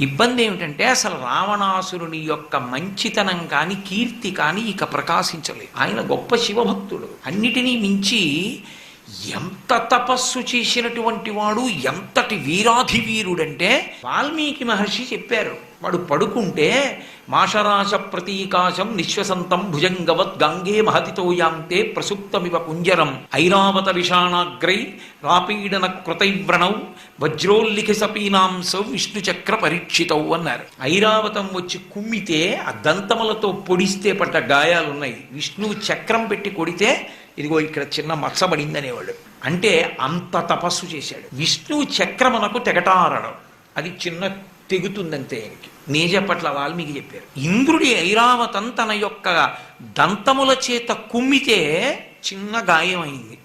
ఇబ్బంది ఏమిటంటే అసలు రావణాసురుని యొక్క మంచితనం కాని కీర్తి కాని ఇక ప్రకాశించలేదు. ఆయన గొప్ప శివభక్తుడు. అన్నిటినీ మించి ఎంత తపస్సు చేసినటువంటి వాడు ఎంతటి వీరాధి వీరుడంటే వాల్మీకి మహర్షి చెప్పారు. వాడు పడుకుంటే మాషరాశ ప్రతీకాశం నిశ్వసంతం భుజంగవత్ గంగే మహతితోయాంతే ప్రసుప్తమివ కుంజరం ఐరావత విషాణాగ్రై రాపీడన కృతైవ్రణౌ వజ్రోల్లిఖి సపీనాంసౌ విష్ణుచక్ర పరీక్షితౌ అన్నారు. ఐరావతం వచ్చి కుమ్మితే ఆ దంతములతో పొడిస్తే పడ్డ గాయాలున్నాయి. విష్ణువు చక్రం పెట్టి కొడితే ఇదిగో ఇక్కడ చిన్న మచ్చబడింది అనేవాడు అంటే అంత తపస్సు చేశాడు. విష్ణువు చక్రమునకు తెగటారడం. అది చిన్న తెగుతుందంతే ఆయనకి. నేజపట్ల వాల్మీకి చెప్పారు. ఇంద్రుడి ఐరావతం తన యొక్క దంతముల చేత కుమ్మితే చిన్న గాయం అయింది